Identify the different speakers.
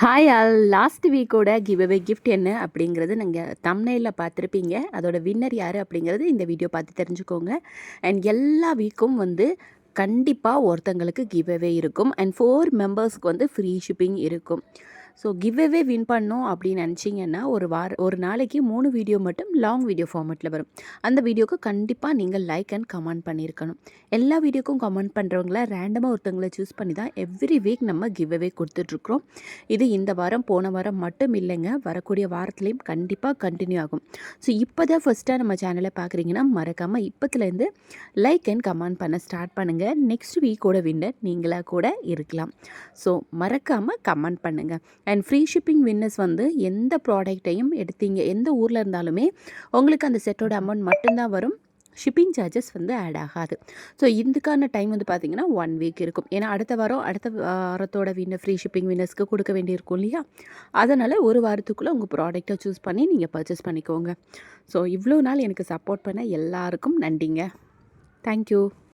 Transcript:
Speaker 1: Hi all last வீக்கோட giveaway gift என்ன அப்படிங்கிறது நீங்கள் தம்னையில் பார்த்துருப்பீங்க. அதோட வின்னர் யார் அப்படிங்கிறது இந்த வீடியோ பார்த்து தெரிஞ்சுக்கோங்க. அண்ட் எல்லா வீக்கும் வந்து கண்டிப்பாக ஒருத்தங்களுக்கு கிவ் அவே இருக்கும் அண்ட் ஃபோர் மெம்பர்ஸ்க்கு வந்து ஃப்ரீ ஷிப்பிங் இருக்கும். ஸோ கிவ்அவே வின் பண்ணோம் அப்படின்னு நினச்சிங்கன்னா ஒரு வார ஒரு நாளைக்கு மூணு வீடியோ மட்டும் லாங் வீடியோ ஃபார்மேட்டில் வரும். அந்த வீடியோக்கு கண்டிப்பாக நீங்கள் லைக் அண்ட் கமெண்ட் பண்ணியிருக்கணும். எல்லா வீடியோக்கும் கமெண்ட் பண்ணுறவங்கள ரேண்டமாக ஒருத்தவங்களை சூஸ் பண்ணி தான் எவ்ரி வீக் நம்ம கிவ்அவே கொடுத்துட்ருக்குறோம். இது இந்த வாரம் போன வாரம் மட்டும் இல்லைங்க. வரக்கூடிய வாரத்துலேயும் கண்டிப்பாக கண்டினியூ ஆகும். ஸோ இப்போ தான் ஃபஸ்ட்டாக நம்ம சேனலை பார்க்குறீங்கன்னா மறக்காமல் இப்போத்துலேருந்து லைக் அண்ட் கமெண்ட் பண்ண ஸ்டார்ட் பண்ணுங்கள் நெக்ஸ்ட் வீக்கோட வின்னர் நீங்களாக கூட இருக்கலாம். ஸோ மறக்காமல் கமெண்ட் பண்ணுங்கள் அண்ட் ஃப்ரீ ஷிப்பிங் வின்னர்ஸ் வந்து எந்த ப்ராடக்டையும் எடுத்தீங்க எந்த ஊரில் இருந்தாலுமே உங்களுக்கு அந்த செட்டோட அமௌண்ட் மட்டும்தான் வரும். ஷிப்பிங் சார்ஜஸ் வந்து ஆட் ஆகாது. ஸோ இதுக்கான டைம் வந்து பார்த்திங்கன்னா ஒன் வீக் இருக்கும். ஏன்னா அடுத்த வாரம் அடுத்த வாரத்தோட வின்னர் ஃப்ரீ ஷிப்பிங் வின்னர்ஸ்க்கு கொடுக்க வேண்டியிருக்கும் இல்லையா? அதனால் ஒரு வாரத்துக்குள்ளே உங்கள் ப்ராடக்ட்டை சூஸ் பண்ணி நீங்கள் பர்ச்சேஸ் பண்ணிக்கோங்க. ஸோ இவ்வளோ நாள் எனக்கு சப்போர்ட் பண்ண எல்லாருக்கும் நன்றிங்க. தேங்க்யூ